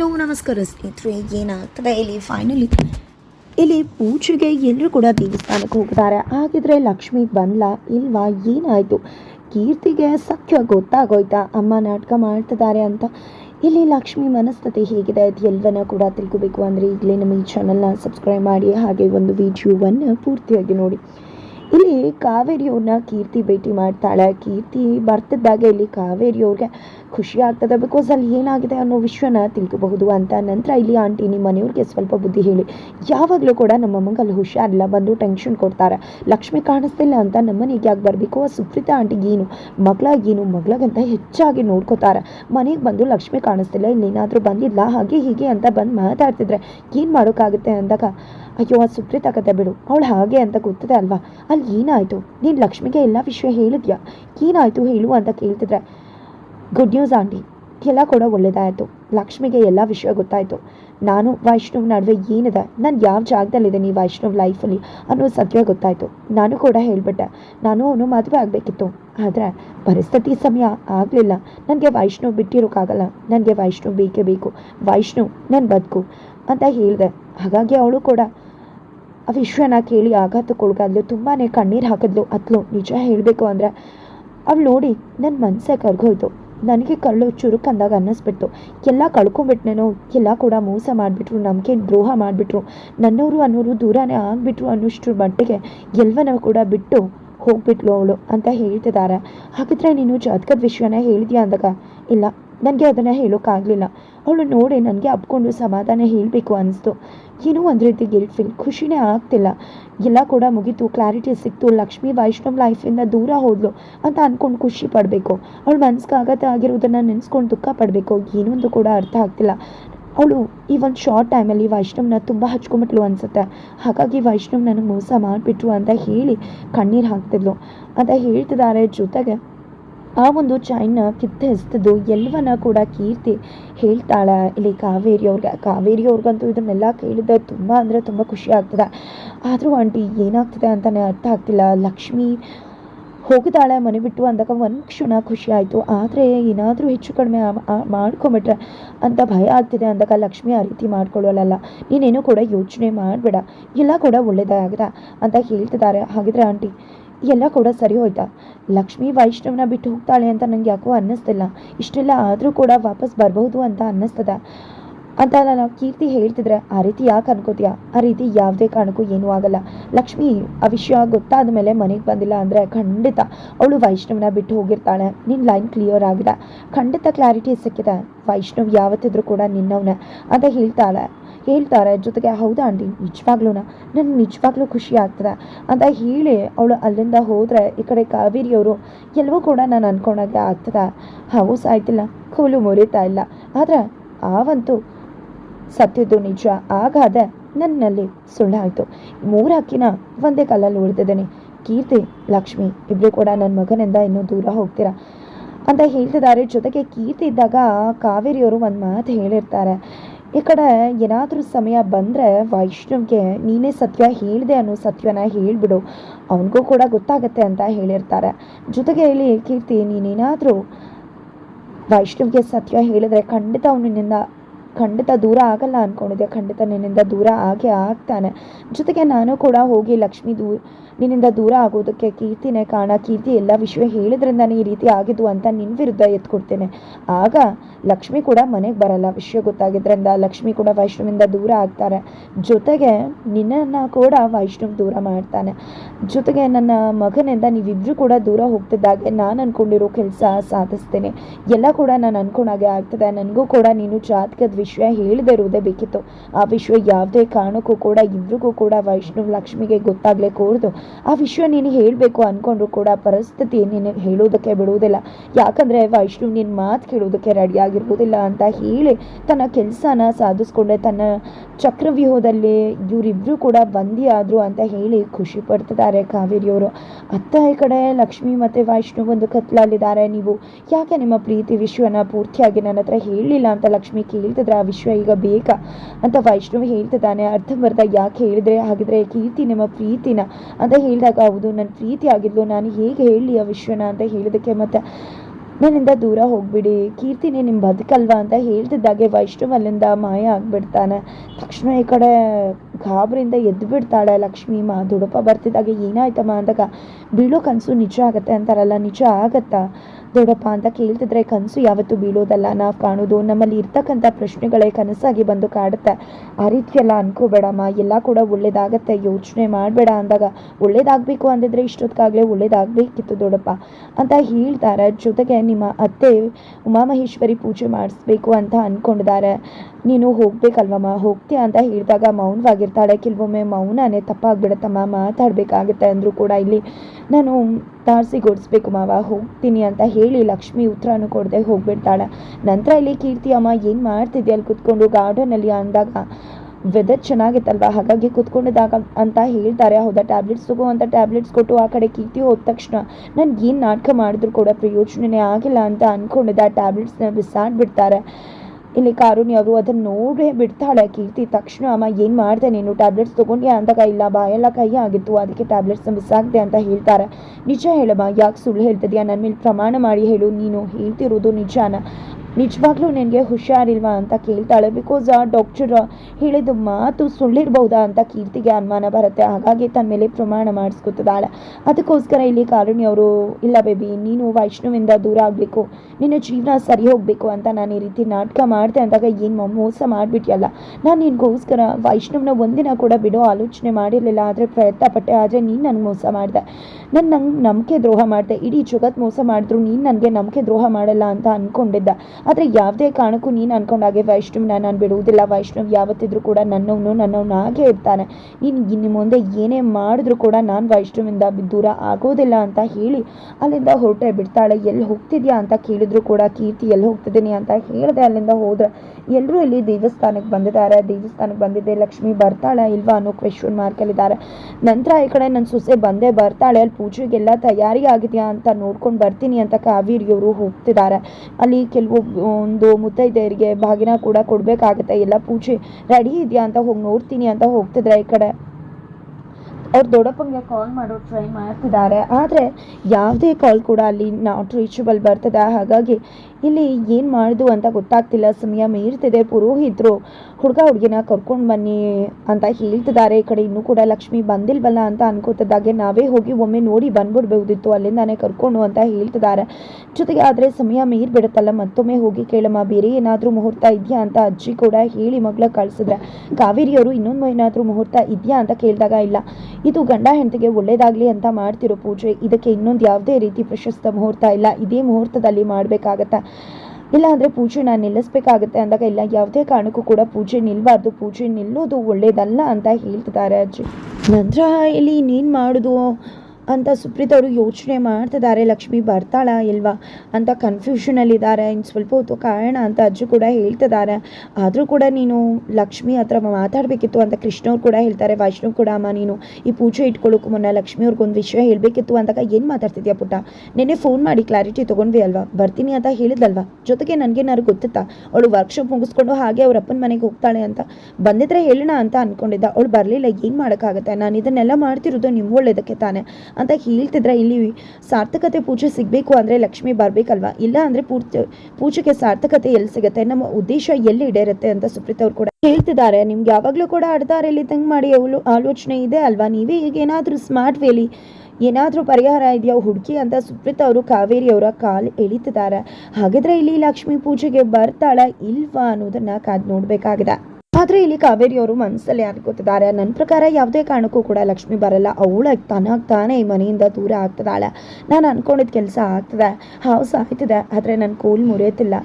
Hello, ನಮಸ್ಕಾರ ಸ್ನೇಹಿತರೆ, ಏನಾಗ್ತದೆ? ಇಲ್ಲಿ ಫೈನಲಿ ಇಲ್ಲಿ ಪೂಜೆಗೆ ಎಲ್ಲರೂ ಕೂಡ ದೇವಸ್ಥಾನಕ್ಕೆ ಹೋಗ್ತಾರೆ ಹಾಗಿದ್ರೆ ಲಕ್ಷ್ಮಿ ಬಂದ್ಲ ಇಲ್ವಾ? ಏನಾಯಿತು? ಕೀರ್ತಿಗೆ ಸತ್ಯ ಗೊತ್ತಾಗೋಯ್ತಾ? ಅಮ್ಮ ನಾಟಕ ಮಾಡ್ತಿದ್ದಾರೆ ಅಂತ. ಇಲ್ಲಿ ಲಕ್ಷ್ಮಿ ಮನಸ್ಥಿತಿ ಹೇಗಿದೆ? ಅದು ಎಲ್ಲವನ್ನ ಕೂಡ ತಿಳ್ಕೋಬೇಕು ಅಂದರೆ ಈಗಲೇ ನಮ್ಮ ಈ ಚಾನಲ್ನ ಸಬ್ಸ್ಕ್ರೈಬ್ ಮಾಡಿ, ಹಾಗೆ ಒಂದು ವಿಡಿಯೋವನ್ನು ಪೂರ್ತಿಯಾಗಿ ನೋಡಿ. ಇಲ್ಲಿ ಕಾವೇರಿಯವ್ರನ್ನ ಕೀರ್ತಿ ಭೇಟಿ ಮಾಡ್ತಾಳೆ. ಕೀರ್ತಿ ಬರ್ತಿದ್ದಾಗ ಇಲ್ಲಿ ಕಾವೇರಿಯವ್ರಿಗೆ ಖುಷಿ ಆಗ್ತದೆ. ಬಿಕಾಸ್ ಅಲ್ಲಿ ಏನಾಗಿದೆ ಅನ್ನೋ ವಿಷಯನ ತಿಳ್ಕೋಬಹುದು ಅಂತ ನಂತರ ಇಲ್ಲಿ ಆಂಟಿ ನಿಮ್ಮ ಮನೆಯವ್ರಿಗೆ ಸ್ವಲ್ಪ ಬುದ್ಧಿ ಹೇಳಿ. ಯಾವಾಗಲೂ ಕೂಡ ನಮ್ಮ ಅಮ್ಮಂಗೆ ಅಲ್ಲಿ ಹುಷಾರಿಲ್ಲ. ಬಂದು ಟೆನ್ಷನ್ ಕೊಡ್ತಾರೆ. ಲಕ್ಷ್ಮಿ ಕಾಣಿಸ್ತಿಲ್ಲ ಅಂತ ನಮ್ಮನೆಗೆ ಯಾಕೆ ಬರಬೇಕು? ಆ ಸುಪ್ರೀತಾ ಆಂಟಿಗೆ ಏನು? ಮಗಳಾಗೇನು ಮಗಳಗಂತ ಹೆಚ್ಚಾಗಿ ನೋಡ್ಕೋತಾರೆ. ಮನೆಗೆ ಬಂದು ಲಕ್ಷ್ಮಿ ಕಾಣಿಸ್ತಿಲ್ಲ. ಇಲ್ಲಿ ಏನಾದರೂ ಬಂದಿಲ್ಲ ಹಾಗೆ ಹೀಗೆ ಅಂತ ಬಂದು ಮಾತಾಡ್ತಿದ್ರೆ ಏನು ಮಾಡೋಕ್ಕಾಗುತ್ತೆ ಅಂದಾಗ ಅಯ್ಯೋ, ಆ ಸುಪ್ರೀತಾ ಕತೆ ಬಿಡು. ಅವಳು ಹಾಗೆ ಅಂತ ಗೊತ್ತದೆ ಅಲ್ವಾ? ಅಲ್ಲಿ ಏನಾಯಿತು? ನೀನು ಲಕ್ಷ್ಮಿಗೆ ಎಲ್ಲ ವಿಷಯ ಹೇಳಿದ್ಯಾ? ಏನಾಯಿತು ಹೇಳು ಅಂತ ಕೇಳ್ತಿದ್ರೆ? Good news aunty. ಎಲ್ಲ ಕೂಡ ಒಳ್ಳೆಯದಾಯಿತು ಲಕ್ಷ್ಮಿಗೆ ಎಲ್ಲ ವಿಷಯ ಗೊತ್ತಾಯಿತು. ನಾನು ವೈಷ್ಣವ್ ನಡುವೆ ಏನಿದೆ? ನಾನು ಯಾವ ಜಾಗದಲ್ಲಿದ್ದೀನಿ ವೈಷ್ಣವ್ ಲೈಫಲ್ಲಿ ಅನ್ನೋ ಸತ್ಯ ಗೊತ್ತಾಯಿತು. ನಾನು ಕೂಡ ಹೇಳಿಬಿಟ್ಟೆ. ನಾನು ಅವನು ಮದುವೆ ಆಗಬೇಕಿತ್ತು. ಆದರೆ ಪರಿಸ್ಥಿತಿ ಸಮಯ ಆಗಲಿಲ್ಲ. ನನಗೆ ವೈಷ್ಣವ್ ಬಿಟ್ಟಿರೋಕ್ಕಾಗಲ್ಲ ನನಗೆ ವೈಷ್ಣವ್ ಬೇಕೇ ಬೇಕು. ವೈಷ್ಣವ್ ನನ್ನ ಬದುಕು ಅಂತ ಹೇಳಿದೆ. ಹಾಗಾಗಿ ಅವಳು ಕೂಡ ಆ ವಿಷಯನ ಕೇಳಿ ಆಘಾತಕ್ಕೊಳಗಾದ್ಲು. ತುಂಬಾ ಕಣ್ಣೀರು ಹಾಕಿದ್ಲು. ಅತ್ಲು ನಿಜ ಹೇಳಬೇಕು ಅಂದರೆ, ಅವಳು ನೋಡಿ ನನ್ನ ಮನಸ್ಸೇ ಕರ್ಗೋಯ್ತು. ನನಗೆ ಕಳ್ಳು ಚುರುಕಂದಾಗ ಅನ್ನಿಸ್ಬಿಡ್ತು. ಎಲ್ಲ ಕಳ್ಕೊಂಬಿಟ್ನೇನೋ ಎಲ್ಲ ಕೂಡ ಮೋಸ ಮಾಡಿಬಿಟ್ರು ನಮಗೆ ದ್ರೋಹ ಮಾಡಿಬಿಟ್ರು. ನನ್ನವರು ಅನ್ನೋರು ದೂರನೇ ಆಗಿಬಿಟ್ರು ಅನ್ನೋಷ್ಟ್ರ ಮಟ್ಟಿಗೆ ಎಲ್ಲವನ್ನ ಕೂಡ ಬಿಟ್ಟು ಹೋಗ್ಬಿಟ್ಲು ಅವಳು ಅಂತ ಹೇಳ್ತಿದ್ದಾರೆ. ಹಾಗಿದ್ರೆ ನೀನು ಜಾತಕದ ವಿಷಯನ ಹೇಳಿದ್ಯಾ ಅಂದಾಗ? ಇಲ್ಲ. ನನಗೆ ಅದನ್ನು ಹೇಳೋಕ್ಕಾಗಲಿಲ್ಲ ಅವಳು ನೋಡಿ ನನಗೆ ಅಪ್ಕೊಂಡು ಸಮಾಧಾನ ಹೇಳಬೇಕು ಅನಿಸ್ತು. ಏನೋ ಒಂದು ರೀತಿ ಗಿಲ್ಟ್ ಫೀಲ್ ಖುಷಿನೇ ಆಗ್ತಿಲ್ಲ. ಎಲ್ಲ ಕೂಡ ಮುಗೀತು ಕ್ಲಾರಿಟಿ ಸಿಕ್ತು, ಲಕ್ಷ್ಮಿ ವೈಷ್ಣವ್ ಲೈಫಿಂದ ದೂರ ಹೋದ್ಲು ಅಂತ ಅಂದ್ಕೊಂಡು ಖುಷಿ ಪಡಬೇಕು. ಅವಳು ಮನ್ಸಿಗೆ ಆಘಾತ ಆಗಿರೋದನ್ನು ನೆನೆಸ್ಕೊಂಡು ದುಃಖ ಪಡಬೇಕು, ಏನೊಂದು ಕೂಡ ಅರ್ಥ ಆಗ್ತಿಲ್ಲ. ಅವಳು ಈ ಒಂದು ಶಾರ್ಟ್ ಟೈಮಲ್ಲಿ ವೈಷ್ಣವ್ನ ತುಂಬ ಹಚ್ಕೊಂಬಿಟ್ಲು ಅನಿಸುತ್ತೆ. ಹಾಗಾಗಿ ವೈಷ್ಣವ್ ನನಗೆ ಮೋಸ ಮಾಡಿಬಿಟ್ರು ಅಂತ ಹೇಳಿ ಕಣ್ಣೀರು ಹಾಕ್ತಿದ್ಲು. ಅಂತ ಹೇಳ್ತಿದ್ದಾರೆ ಜೊತೆಗೆ ಆ ಒಂದು ಕಿತ್ತು ಹೆಸ್ತದ್ದು ಎಲ್ಲವನ್ನ ಕೂಡ ಕೀರ್ತಿ ಹೇಳ್ತಾಳೆ. ಇಲ್ಲಿ ಕಾವೇರಿ ಅವ್ರಿಗೆ. ಕಾವೇರಿ ಅವ್ರಿಗಂತೂ ಇದನ್ನೆಲ್ಲ ಕೇಳಿದ್ದೆ ತುಂಬ ಅಂದರೆ ತುಂಬ ಖುಷಿ ಆಗ್ತದೆ. ಆದರೂ ಆಂಟಿ ಏನಾಗ್ತದೆ ಅಂತಲೇ ಅರ್ಥ ಆಗ್ತಿಲ್ಲ. ಲಕ್ಷ್ಮಿ ಹೋಗಿದ್ದಾಳೆ ಮನೆ ಬಿಟ್ಟು ಅಂದಾಗ ಒಂದು ಕ್ಷಣ ಖುಷಿ ಆಯಿತು. ಆದರೆ ಏನಾದರೂ ಹೆಚ್ಚು ಕಡಿಮೆ ಮಾಡ್ಕೊಂಬಿಟ್ರೆ ಅಂತ ಭಯ ಆಗ್ತಿದೆ ಅಂದಾಗ ಲಕ್ಷ್ಮಿ ಆ ರೀತಿ ಮಾಡ್ಕೊಳ್ಳೋಲ್ಲ ನೀನೇನು ಕೂಡ ಯೋಚನೆ ಮಾಡಬೇಡ. ಎಲ್ಲ ಕೂಡ ಒಳ್ಳೆಯದಾಗಿದೆ ಅಂತ ಹೇಳ್ತಿದ್ದಾರೆ. ಹಾಗಿದ್ರೆ ಆಂಟಿ ಎಲ್ಲ ಕೂಡ ಸರಿ ಹೋಯ್ತಾ. ಲಕ್ಷ್ಮಿ ವೈಷ್ಣವನ ಬಿಟ್ಟು ಹೋಗ್ತಾಳೆ ಅಂತ ನನಗೆ ಯಾಕೋ ಅನ್ನಿಸ್ತಿಲ್ಲ. ಇಷ್ಟೆಲ್ಲ ಆದರೂ ಕೂಡ ವಾಪಸ್ ಬರ್ಬೋದು ಅಂತ ಅನ್ನಿಸ್ತದ. ಅಂತ ನಾನು ಕೀರ್ತಿ ಹೇಳ್ತಿದ್ರೆ, ಆ ರೀತಿ ಯಾಕೆ ಅನ್ಕೋತೀಯ? ಆ ರೀತಿ ಯಾವುದೇ ಕಾರಣಕ್ಕೂ ಏನೂ ಆಗಲ್ಲ. ಲಕ್ಷ್ಮಿ, ಆ ವಿಷಯ ಗೊತ್ತಾದ ಮೇಲೆ ಮನೆಗೆ ಬಂದಿಲ್ಲ ಅಂದರೆ ಖಂಡಿತ ಅವಳು ವೈಷ್ಣವನ ಬಿಟ್ಟು ಹೋಗಿರ್ತಾಳೆ. ನಿನ್ನ ಲೈನ್ ಕ್ಲಿಯರ್ ಆಗಿದೆ. ಖಂಡಿತ ಕ್ಲಾರಿಟಿ ಸಿಕ್ಕಿದೆ. ವೈಷ್ಣವ್ ಯಾವತ್ತಿದ್ರು ಕೂಡ ನಿನ್ನವನ ಅಂತ ಹೇಳ್ತಾಳೆ. ಹೇಳ್ತಾರೆ ಜೊತೆಗೆ, ಹೌದಾ ಆಂಟಿ ನಿಜವಾಗ್ಲೂ ನನಗೆ ನಿಜವಾಗ್ಲೂ ಖುಷಿ ಆಗ್ತದೆ. ಅಂತ ಹೇಳಿ ಅವಳು ಅಲ್ಲಿಂದ ಹೋದರೆ ಈ ಕಡೆ ಕಾವೇರಿಯವರು, ಎಲ್ಲವೂ ಕೂಡ ನಾನು ಅನ್ಕೊಂಡಾಗ ಆಗ್ತದೆ. ಹೌಸ್ ಸಾಯ್ತಿಲ್ಲ ಕೂಲು ಮುರಿತಾ ಇಲ್ಲ. ಆದರೆ ಆವಂತೂ ಸತ್ಯದ್ದು ನಿಜ. ಆಗಾದೆ ನನ್ನಲ್ಲಿ ಸುಳ್ಳಾಯಿತು ಮೂರು ಹಕ್ಕಿನ ಒಂದೇ ಕಾಲಲ್ಲಿ ಉಳಿದಿದ್ದೇನೆ. ಕೀರ್ತಿ, ಲಕ್ಷ್ಮಿ ಇಬ್ಬರು ಕೂಡ ನನ್ನ ಮಗನಿಂದ ಇನ್ನೂ ದೂರ ಹೋಗ್ತೀರಾ? ಅಂತ ಹೇಳ್ತಿದ್ದಾರೆ. ಜೊತೆಗೆ ಕೀರ್ತಿ ಇದ್ದಾಗ ಕಾವೇರಿಯವರು ಒಂದು ಮಾತು ಹೇಳಿರ್ತಾರೆ. ಈ ಕಡೆ ಏನಾದರೂ ಸಮಯ ಬಂದರೆ ವೈಷ್ಣವ್ಗೆ, ನೀನೇ ಸತ್ಯ ಹೇಳಿದೆ ಅನ್ನೋ ಸತ್ಯನ ಹೇಳಿಬಿಡು. ಅವನಿಗೂ ಕೂಡ ಗೊತ್ತಾಗತ್ತೆ ಅಂತ ಹೇಳಿರ್ತಾರೆ. ಜೊತೆಗೆ ಇಲ್ಲಿ ಕೀರ್ತಿ, ನೀನೇನಾದರೂ ವೈಷ್ಣವ್ಗೆ ಸತ್ಯ ಹೇಳಿದ್ರೆ ಖಂಡಿತ ಅವನು ನಿನ್ನಿಂದ ಖಂಡಿತ ದೂರ ಆಗಲ್ಲ ಅಂದ್ಕೊಂಡಿದ್ದೆ ಖಂಡಿತ ನಿನ್ನಿಂದ ದೂರ ಆಗೇ ಆಗ್ತಾನೆ. ಜೊತೆಗೆ ನಾನು ಕೂಡ ಹೋಗಿ ಲಕ್ಷ್ಮಿ ದೂರ ನಿನ್ನಿಂದ ದೂರ ಆಗೋದಕ್ಕೆ ಕೀರ್ತಿನೇ ಕಾರಣ. ಕೀರ್ತಿ ಎಲ್ಲ ವಿಷಯ ಹೇಳಿದ್ರಿಂದನೇ ಈ ರೀತಿ ಆಗಿದ್ದು ಅಂತ ನಿನ್ನ ವಿರುದ್ಧ ಎತ್ಕೊಡ್ತೇನೆ. ಆಗ ಲಕ್ಷ್ಮಿ ಕೂಡ ಮನೆಗೆ ಬರಲ್ಲ. ವಿಷಯ ಗೊತ್ತಾಗಿದ್ರಿಂದ ಲಕ್ಷ್ಮಿ ಕೂಡ ವೈಷ್ಣವಿಂದ ದೂರ ಆಗ್ತಾರೆ. ಜೊತೆಗೆ ನಿನ್ನನ್ನು ಕೂಡ ವೈಷ್ಣವ್ ದೂರ ಮಾಡ್ತಾನೆ. ಜೊತೆಗೆ ನನ್ನ ಮಗನಿಂದ ನೀವಿಬ್ಬರು ಕೂಡ ದೂರ ಹೋಗ್ತಿದ್ದಾಗೆ ನಾನು ಅಂದ್ಕೊಂಡಿರೋ ಕೆಲಸ ಸಾಧಿಸ್ತೇನೆ. ಎಲ್ಲ ಕೂಡ ನಾನು ಅಂದ್ಕೊಂಡಾಗೆ ಆಗ್ತದೆ. ನನಗೂ ಕೂಡ ನೀನು ಜಾತಕದ ವಿಷಯ ಹೇಳದೇ ಇರುವುದೇ ಬೇಕಿತ್ತು. ಆ ವಿಷಯ ಯಾವುದೇ ಕಾರಣಕ್ಕೂ ಕೂಡ ಇಬ್ರಿಗೂ ಕೂಡ ವೈಷ್ಣವ್ ಲಕ್ಷ್ಮಿಗೆ ಗೊತ್ತಾಗಲೇ ಕೂಡ್ದು. ಆ ವಿಷಯ ನೀನು ಹೇಳಬೇಕು ಅಂದ್ಕೊಂಡ್ರು ಕೂಡ ಪರಿಸ್ಥಿತಿ ನೀನು ಹೇಳೋದಕ್ಕೆ ಬಿಡುವುದಿಲ್ಲ. ಯಾಕಂದರೆ ವೈಷ್ಣು ನಿನ್ನ ಮಾತು ಕೇಳೋದಕ್ಕೆ ರೆಡಿ ಆಗಿರ್ಬೋದಿಲ್ಲ ಅಂತ ಹೇಳಿ ತನ್ನ ಕೆಲಸನ ಸಾಧಿಸ್ಕೊಂಡೆ. ತನ್ನ ಚಕ್ರವ್ಯೂಹದಲ್ಲಿ ಇವರಿಬ್ಬರು ಕೂಡ ಬಂದಿ ಆದರು ಅಂತ ಹೇಳಿ ಖುಷಿ ಪಡ್ತಿದ್ದಾರೆ ಕಾವೇರಿಯವರು ಅತ್ತ ಈ ಕಡೆ ಲಕ್ಷ್ಮಿ ಮತ್ತು ವೈಷ್ಣು ಒಂದು ಕತ್ಲಲ್ಲಿದ್ದಾರೆ. ನೀವು ಯಾಕೆ ನಿಮ್ಮ ಪ್ರೀತಿ ವಿಷಯನ ಪೂರ್ತಿಯಾಗಿ ನನ್ನ ಹತ್ರ ಹೇಳಲಿಲ್ಲ ಅಂತ ಲಕ್ಷ್ಮಿ ಕೇಳ್ತಿದ್ರೆ ಆ ವಿಷಯ ಈಗ ಬೇಕಾ ಅಂತ ವೈಷ್ಣು ಹೇಳ್ತಿದ್ದಾನೆ. ಅರ್ಧಂಬರ್ಧ ಯಾಕೆ ಹೇಳಿದ್ರೆ? ಹಾಗಿದ್ರೆ ಕೀರ್ತಿ ನಿಮ್ಮ ಪ್ರೀತಿನ ಅಂತ ಹೇಳಿದಾಗ ಹೌದು ನನ್ನ ಪ್ರೀತಿ ಆಗಿದ್ಲು. ನಾನು ಹೇಗೆ ಹೇಳಲಿ ಆ ವಿಷಯನ ಅಂತ ಹೇಳಿದಕ್ಕೆ ಮತ್ತೆ, ನನ್ನಿಂದ ದೂರ ಹೋಗ್ಬಿಡಿ. ಕೀರ್ತಿನೇ ನಿಮ್ಮ ಬದುಕಲ್ವಾ ಅಂತ ಹೇಳ್ತಿದ್ದಾಗೆ ವೈಷ್ಣವ್ ಅಲ್ಲಿಂದ ಮಾಯ ಆಗ್ಬಿಡ್ತಾನೆ. ತಕ್ಷಣ ಈ ಕಡೆ ಗಾಬರಿಂದ ಎದ್ದು ಬಿಡ್ತಾಳೆ ಲಕ್ಷ್ಮಿ. ಮಾ, ದುಡಪ ಬರ್ತಿದ್ದಾಗೆ, ಏನಾಯ್ತಮ್ಮ ಅಂದಾಗ, ಬೀಳೋ ಕನಸು ನಿಜ ಆಗತ್ತೆ ಅಂತಾರಲ್ಲ. ನಿಜ ಆಗತ್ತಾ? ದೊಡ್ಡಪ್ಪ ಅಂತ ಕೇಳ್ತಿದ್ರೆ ಕನಸು ಯಾವತ್ತೂ ಬೀಳೋದಲ್ಲ. ನಾವು ಕಾಣೋದು ನಮ್ಮಲ್ಲಿ ಇರ್ತಕ್ಕಂಥ ಪ್ರಶ್ನೆಗಳೇ ಕನಸಾಗಿ ಬಂದು ಕಾಡುತ್ತೆ. ಆ ರೀತಿಯೆಲ್ಲ ಅನ್ಕೋಬೇಡಮ್ಮ. ಎಲ್ಲ ಕೂಡ ಒಳ್ಳೇದಾಗತ್ತೆ. ಯೋಚನೆ ಮಾಡಬೇಡ ಅಂದಾಗ ಒಳ್ಳೇದಾಗಬೇಕು ಅಂದಿದ್ರೆ ಇಷ್ಟೊತ್ತಿಗಾಗಲೇ ಒಳ್ಳೇದಾಗಬೇಕಿತ್ತು ದೊಡ್ಡಪ್ಪ ಅಂತ ಹೇಳ್ತಾರೆ. ಜೊತೆಗೆ ನಿಮ್ಮ ಅತ್ತೆ ಉಮಾಮಹೇಶ್ವರಿ ಪೂಜೆ ಮಾಡಿಸ್ಬೇಕು ಅಂತ ಅಂದ್ಕೊಂಡಿದ್ದಾರೆ ನೀನು ಹೋಗ್ಬೇಕಲ್ವಮ್ಮ? ಹೋಗ್ತೀಯ ಅಂತ ಹೇಳಿದಾಗ ಮೌನವಾಗಿರ್ತಾಳೆ. ಕೆಲವೊಮ್ಮೆ ಮೌನನೇ ತಪ್ಪಾಗ್ಬಿಡತ್ತಮ್ಮ. ಮಾತಾಡಬೇಕಾಗತ್ತೆ ಅಂದರೂ ಕೂಡ ಇಲ್ಲಿ ನಾನು ತಾರಸಿಗೊಡಿಸ್ಬೇಕು ಮಾವ, ಹೋಗ್ತೀನಿ ಅಂತ ಹೇಳಿ ಲಕ್ಷ್ಮಿ ಉತ್ತರನೂ ಕೊಡದೆ ಹೋಗ್ಬಿಡ್ತಾಳೆ. ನಂತರ ಇಲ್ಲಿ ಕೀರ್ತಿ, ಅಮ್ಮ, ಏನು ಮಾಡ್ತಿದ್ದೆ ಅಲ್ಲಿ ಕುತ್ಕೊಂಡು? ಗಾರ್ಡನಲ್ಲಿ ಅಂದಾಗ ವೆದರ್ ಚೆನ್ನಾಗಿತ್ತಲ್ವ? ಹಾಗಾಗಿ ಕುತ್ಕೊಂಡಿದ್ದಾಗ ಅಂತ ಹೇಳ್ತಾರೆ. ಹೌದಾ ಟ್ಯಾಬ್ಲೆಟ್ಸ್ ತಗೋ ಅಂತ ಟ್ಯಾಬ್ಲೆಟ್ಸ್ ಕೊಟ್ಟು ಆ ಕಡೆ ಕೀರ್ತಿ ಹೋದ ತಕ್ಷಣ ನನಗೇನು ನಾಟಕ ಮಾಡಿದ್ರು ಕೂಡ ಪ್ರಯೋಜನನೇ ಆಗಿಲ್ಲ ಅಂತ ಅಂದ್ಕೊಂಡಿದ್ದೆ ಆ ಟ್ಯಾಬ್ಲೆಟ್ಸ್ನ ಬಿಸಾಡ್ಬಿಡ್ತಾರೆ. ಇಲ್ಲಿ ಕಾರುಣಿ ಅವರು ಅದನ್ನ ನೋಡೇ ಬಿಡ್ತಾಳೆ ಕೀರ್ತಿ. ತಕ್ಷಣ ಅಮ್ಮ, ಏನು ಮಾಡಿದೆ ನೀನು? ಟ್ಯಾಬ್ಲೆಟ್ಸ್ ತೊಗೊಂಡ್ಯಾ? ಕೈ, ಇಲ್ಲ ಬಾಯೆಲ್ಲ ಕೈ ಆಗಿತ್ತು. ಅದಕ್ಕೆ ಟ್ಯಾಬ್ಲೆಟ್ಸ್ ಮಿಸ್ ಆಗಿದೆ ಅಂತ ಹೇಳ್ತಾರೆ. ನಿಜ ಹೇಳಮ್ಮ, ಯಾಕೆ ಸುಳ್ಳು ಹೇಳ್ತಿದ್ಯಾ? ನನ್ನ ಮೇಲೆ ಪ್ರಮಾಣ ಮಾಡಿ ಹೇಳು. ನೀನು ಹೇಳ್ತಿರೋದು ನಿಜಾನ. ನಿಜವಾಗ್ಲೂ ನಿನಗೆ ಹುಷಾರಿಲ್ವಾ ಅಂತ ಕೇಳ್ತಾಳೆ ಬಿಕಾಸ್ ಆ ಡಾಕ್ಟರ್ ಹೇಳಿದ ಮಾತು ಸುಳ್ಳಿರ್ಬಹುದಾ ಅಂತ ಕೀರ್ತಿಗೆ ಅನುಮಾನ ಬರುತ್ತೆ. ಹಾಗಾಗಿ ತನ್ನ ಮೇಲೆ ಪ್ರಮಾಣ ಮಾಡಿಸ್ಕೊತಿದ್ದಾಳೆ. ಅದಕ್ಕೋಸ್ಕರ ಇಲ್ಲಿ ಕಾರುಣಿ ಅವರು, ಇಲ್ಲ ಬೇಬಿ ನೀನು ವೈಷ್ಣುವಿಂದ ದೂರ ಆಗಬೇಕು. ನಿನ್ನ ಜೀವನ ಸರಿ ಹೋಗಬೇಕು ಅಂತ ನಾನು ಈ ರೀತಿ ನಾಟಕ ಮಾಡಿದೆ ಅಂದಾಗ ಏನು ಮೋಸ ಮಾಡಿಬಿಟ್ಟಿಯಲ್ಲ ನಾನು ನಿನಗೋಸ್ಕರ ವೈಷ್ಣವ್ನ ಒಂದಿನ ಕೂಡ ಬಿಡೋ ಆಲೋಚನೆ ಮಾಡಿರಲಿಲ್ಲ. ಆದರೆ ಪ್ರಯತ್ನ ಪಟ್ಟೆ. ಆದರೆ ನೀನು ನನಗೆ ಮೋಸ ಮಾಡಿದೆ. ನಾನು ನಂಗೆ ನಂಬಿಕೆ ದ್ರೋಹ ಮಾಡಿದೆ. ಇಡೀ ಜಗತ್ತು ಮೋಸ ಮಾಡಿದ್ರು. ನೀನು ನನಗೆ ನಂಬಿಕೆ ದ್ರೋಹ ಮಾಡಲ್ಲ ಅಂತ ಅಂದ್ಕೊಂಡಿದ್ದ ಆದರೆ ಯಾವುದೇ ಕಾರಣಕ್ಕೂ ನೀನು ಅನ್ಕೊಂಡಾಗೆ ವೈಷ್ಣವ್ನ ನಾನು ಬಿಡುವುದಿಲ್ಲ. ವೈಷ್ಣವ್ ಯಾವತ್ತಿದ್ರೂ ಕೂಡ ನನ್ನವನು ನನ್ನವನಾಗೇ ಇರ್ತಾನೆ. ನೀನು ಇನ್ನು ಮುಂದೆ ಏನೇ ಮಾಡಿದ್ರು ಕೂಡ ನಾನು ವೈಷ್ಣವಿಂದ ದೂರ ಆಗೋದಿಲ್ಲ ಅಂತ ಹೇಳಿ ಅಲ್ಲಿಂದ ಹೊರಟೆ ಬಿಡ್ತಾಳೆ. ಎಲ್ಲಿ ಹೋಗ್ತಿದ್ಯಾ ಅಂತ ಕೇಳಿದ್ರು ಕೂಡ ಕೀರ್ತಿ ಎಲ್ಲಿ ಹೋಗ್ತಿದ್ದೀನಿ ಅಂತ ಹೇಳಿದೆ ಅಲ್ಲಿಂದ ಹೋದ್ರೆ. ಎಲ್ಲರೂ ಇಲ್ಲಿ ದೇವಸ್ಥಾನಕ್ಕೆ ಬಂದಿದ್ದಾರೆ. ದೇವಸ್ಥಾನಕ್ಕೆ ಬಂದಿದ್ದೆ ಲಕ್ಷ್ಮಿ ಬರ್ತಾಳೆ ಇಲ್ವಾ ಅನ್ನೋ ಕ್ವೆಶನ್ ಮಾರ್ಕಲ್ಲಿದ್ದಾರೆ ನಂತರ ಈ ಕಡೆ ನನ್ನ ಸೊಸೆ ಬಂದೇ ಬರ್ತಾಳೆ. ಅಲ್ಲಿ ಪೂಜೆಗೆಲ್ಲ ತಯಾರಿ ಆಗಿದೆಯಾ ಅಂತ ನೋಡ್ಕೊಂಡು ಬರ್ತೀನಿ ಅಂತ ಕಾವೇರಿಯವರು ಹೋಗ್ತಿದ್ದಾರೆ. ಅಲ್ಲಿ ಕೆಲವು ಒಂದು ಮುತ್ತೈದೆಯರಿಗೆ ಬಾಗಿನ ಕೂಡ ಕೊಡಬೇಕಾಗತ್ತೆ. ಎಲ್ಲ ಪೂಜೆ ರೆಡಿ ಇದೆಯಾ ಅಂತ ಹೋಗಿ ನೋಡ್ತೀನಿ ಅಂತ ಹೋಗ್ತಿದ್ರೆ ಈ ಕಡೆ? ಅವ್ರು ದೊಡ್ಡಪ್ಪಂಗೆ ಕಾಲ್ ಮಾಡೋ ಟ್ರೈ ಮಾಡ್ತಿದ್ದಾರೆ. ಆದರೆ ಯಾವುದೇ ಕಾಲ್ ಕೂಡ ಅಲ್ಲಿ ನಾಟ್ ರೀಚಬಲ್ ಬರ್ತದೆ. ಹಾಗಾಗಿ ಇಲ್ಲಿ ಏನು ಮಾಡೋದು ಅಂತ ಗೊತ್ತಾಗ್ತಿಲ್ಲ. ಸಮಯ ಮೀರ್ತಿದೆ. ಪುರೋಹಿತರು ಹುಡುಗ ಹುಡುಗಿನ ಕರ್ಕೊಂಡು ಬನ್ನಿ ಅಂತ ಹೇಳ್ತಿದ್ದಾರೆ. ಈ ಕಡೆ ಇನ್ನೂ ಕೂಡ ಲಕ್ಷ್ಮಿ ಬಂದಿಲ್ವಲ್ಲ ಅಂತ ಅನ್ಕೋತಿದ್ದಾಗೆ ನಾವೇ ಹೋಗಿ ಒಮ್ಮೆ ನೋಡಿ ಬಂದ್ಬಿಡ್ಬಹುದಿತ್ತು ಅಲ್ಲಿಂದಾನೆ ಕರ್ಕೊಂಡು ಅಂತ ಹೇಳ್ತಿದ್ದಾರೆ. ಜೊತೆಗೆ ಆದರೆ ಸಮಯ ಮೀರ್ ಬಿಡುತ್ತಲ್ಲ ಮತ್ತೊಮ್ಮೆ ಹೋಗಿ ಕೇಳಮ್ಮ, ಬೇರೆ ಏನಾದರೂ ಮುಹೂರ್ತ ಇದೆಯಾ ಅಂತ ಅಜ್ಜಿ ಕೂಡ ಹೇಳಿ ಮಗಳ ಕಳಿಸಿದ್ರೆ. ಕಾವೇರಿಯವರು ಇನ್ನೊಂದು ಏನಾದರೂ ಮುಹೂರ್ತ ಇದೆಯಾ ಅಂತ ಕೇಳಿದಾಗ ಇಲ್ಲ. ಇದು ಗಂಡ ಹೆಂಡತಿಗೆ ಒಳ್ಳೇದಾಗಲಿ ಅಂತ ಮಾಡ್ತಿರೋ ಪೂಜೆ. ಇದಕ್ಕೆ ಇನ್ನೊಂದು ಯಾವುದೇ ರೀತಿ ಪ್ರಶಸ್ತ ಮುಹೂರ್ತ ಇಲ್ಲ. ಇದೇ ಮುಹೂರ್ತದಲ್ಲಿ ಮಾಡಬೇಕಾಗತ್ತೆ? ಇಲ್ಲ ಅಂದರೆ ಪೂಜೆನ ನಿಲ್ಲಿಸ್ಬೇಕಾಗತ್ತೆ ಅಂದಾಗ ಇಲ್ಲ. ಯಾವುದೇ ಕಾರಣಕ್ಕೂ ಕೂಡ ಪೂಜೆ ನಿಲ್ಲಬಾರ್ದು ಪೂಜೆ ನಿಲ್ಲೋದು ಒಳ್ಳೇದಲ್ಲ ಅಂತ ಹೇಳ್ತಿದ್ದಾರೆ ಅಜ್ಜಿ. ನಂತರ ಇಲ್ಲಿ ಇನ್ನೇನು ಮಾಡೋದು? ಅಂತ ಸುಪ್ರೀತ್ ಅವರು ಯೋಚನೆ ಮಾಡ್ತಿದ್ದಾರೆ. ಲಕ್ಷ್ಮಿ ಬರ್ತಾಳ ಇಲ್ವಾ ಅಂತ ಕನ್ಫ್ಯೂಷನಲ್ಲಿದ್ದಾರೆ ಇನ್ನು ಸ್ವಲ್ಪ ಹೊತ್ತು ಕಾರಣ ಅಂತ ಅಜ್ಜು ಕೂಡ ಹೇಳ್ತಿದ್ದಾರೆ. ಆದರೂ ಕೂಡ ನೀನು ಲಕ್ಷ್ಮಿ ಹತ್ರ ಮಾತಾಡಬೇಕಿತ್ತು ಅಂತ ಕೃಷ್ಣವ್ರು ಕೂಡ ಹೇಳ್ತಾರೆ. ವೈಷ್ಣವ್ ಕೂಡ, ಅಮ್ಮ, ನೀನು ಈ ಪೂಜೆ ಇಟ್ಕೊಳ್ಳೋಕ್ಕೂ ಮುನ್ನ ಲಕ್ಷ್ಮಿ ಅವ್ರಿಗೊಂದು ವಿಷಯ ಹೇಳಬೇಕಿತ್ತು ಅಂದಾಗ ಏನು ಮಾತಾಡ್ತಿದ್ಯಾ ಪುಟ್ಟ? ನಿನ್ನೆ ಫೋನ್ ಮಾಡಿ ಕ್ಲಾರಿಟಿ ತೊಗೊಂಡ್ವಿ ಅಲ್ವಾ? ಬರ್ತೀನಿ ಅಂತ ಹೇಳಿದಲ್ವಾ ಜೊತೆಗೆ ನನಗೇನಾದ್ರು ಗೊತ್ತಿತ್ತಾ? ಅವಳು ವರ್ಕ್ಶಾಪ್ ಮುಗಿಸ್ಕೊಂಡು ಹಾಗೆ ಅವ್ರ ಅಪ್ಪನ ಮನೆಗೆ ಹೋಗ್ತಾಳೆ ಅಂತ. ಬಂದಿದ್ರೆ ಹೇಳೋಣ ಅಂತ ಅನ್ಕೊಂಡಿದ್ದ. ಅವಳು ಬರಲಿಲ್ಲ. ಏನು ಮಾಡೋಕ್ಕಾಗತ್ತೆ? ನಾನು ಇದನ್ನೆಲ್ಲ ಮಾಡ್ತಿರೋದು ನಿಮ್ಮ ಒಳ್ಳೆಯದಕ್ಕೆ ತಾನೆ. ಅಂತ ಹೇಳ್ತಿದ್ರೆ ಇಲ್ಲಿ ಸಾರ್ಥಕತೆ ಪೂಜೆ ಸಿಗಬೇಕು ಅಂದರೆ ಲಕ್ಷ್ಮಿ ಬರಬೇಕಲ್ವಾ? ಇಲ್ಲ ಅಂದರೆ ಪೂರ್ತಿ ಪೂಜೆಗೆ ಸಾರ್ಥಕತೆ ಎಲ್ಲಿ ಸಿಗುತ್ತೆ? ನಮ್ಮ ಉದ್ದೇಶ ಎಲ್ಲಿ ಈಡೇರುತ್ತೆ ಅಂತ ಸುಪ್ರೀತ್ ಅವ್ರು ಕೂಡ ಹೇಳ್ತಿದ್ದಾರೆ. ನಿಮ್ಗೆ ಯಾವಾಗಲೂ ಕೂಡ ಅಡ್ದಾರಲ್ಲಿ ತಂಗ್ ಮಾಡಿ ಅವಳು ಆಲೋಚನೆ ಇದೆ ಅಲ್ವಾ? ನೀವೇ ಈಗ ಏನಾದರೂ ಸ್ಮಾರ್ಟ್ ವೇಲಿ ಏನಾದರೂ ಪರಿಹಾರ ಇದೆಯಾ ಹುಡುಕಿ ಅಂತ ಸುಪ್ರೀತ್ ಅವರು ಕಾವೇರಿ ಅವರ ಕಾಲು ಎಳಿತಿದ್ದಾರೆ. ಹಾಗಿದ್ರೆ ಇಲ್ಲಿ ಲಕ್ಷ್ಮಿ ಪೂಜೆಗೆ ಬರ್ತಾಳ ಇಲ್ವಾ ಅನ್ನೋದನ್ನ ಕಾದ್ ನೋಡ್ಬೇಕಾಗಿದೆ. ಆದರೆ ಇಲ್ಲಿ ಕಾವೇರಿ ಅವರು ಮನಸ್ಸಲ್ಲಿ ಅನ್ಕೋತಿದ್ದಾರೆ ನನ್ನ ಪ್ರಕಾರ ಯಾವುದೇ ಕಾರಣಕ್ಕೂ ಕೂಡ ಲಕ್ಷ್ಮಿ ಬರಲ್ಲ. ಅವಳಾಗಿ ತನಗೆ ತಾನೇ ಈ ಮನೆಯಿಂದ ದೂರ ಆಗ್ತದಾಳೆ ನಾನು ಅನ್ಕೊಂಡಿದ್ದ ಕೆಲಸ ಆಗ್ತದೆ. ಹೌಸ್ ಆಯ್ತದೆ ಆದರೆ ನನ್ನ ಕೋಲ್ ಮುರಿಯುತ್ತಿಲ್ಲ.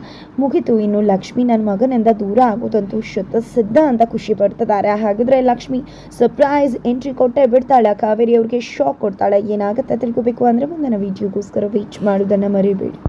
ಮುಗಿತು. ಇನ್ನು ಲಕ್ಷ್ಮಿ ನನ್ನ ಮಗನಿಂದ ದೂರ ಆಗೋದಂತೂ ಶುದ್ಧ ಸಿದ್ಧ ಅಂತ ಖುಷಿ ಪಡ್ತಿದ್ದಾರೆ. ಹಾಗಿದ್ರೆ ಲಕ್ಷ್ಮಿ ಸರ್ಪ್ರೈಸ್ ಎಂಟ್ರಿ ಕೊಟ್ಟೆ ಬಿಡ್ತಾಳೆ. ಕಾವೇರಿ ಅವ್ರಿಗೆ ಶಾಕ್ ಕೊಡ್ತಾಳೆ. ಏನಾಗುತ್ತೆ ತಿಳ್ಕೋಬೇಕು ಅಂದರೆ ಮುಂದಿನ ವಿಡಿಯೋಗೋಸ್ಕರ ವೀಚ್ ಮಾಡೋದನ್ನು ಮರಿಬೇಡಿ.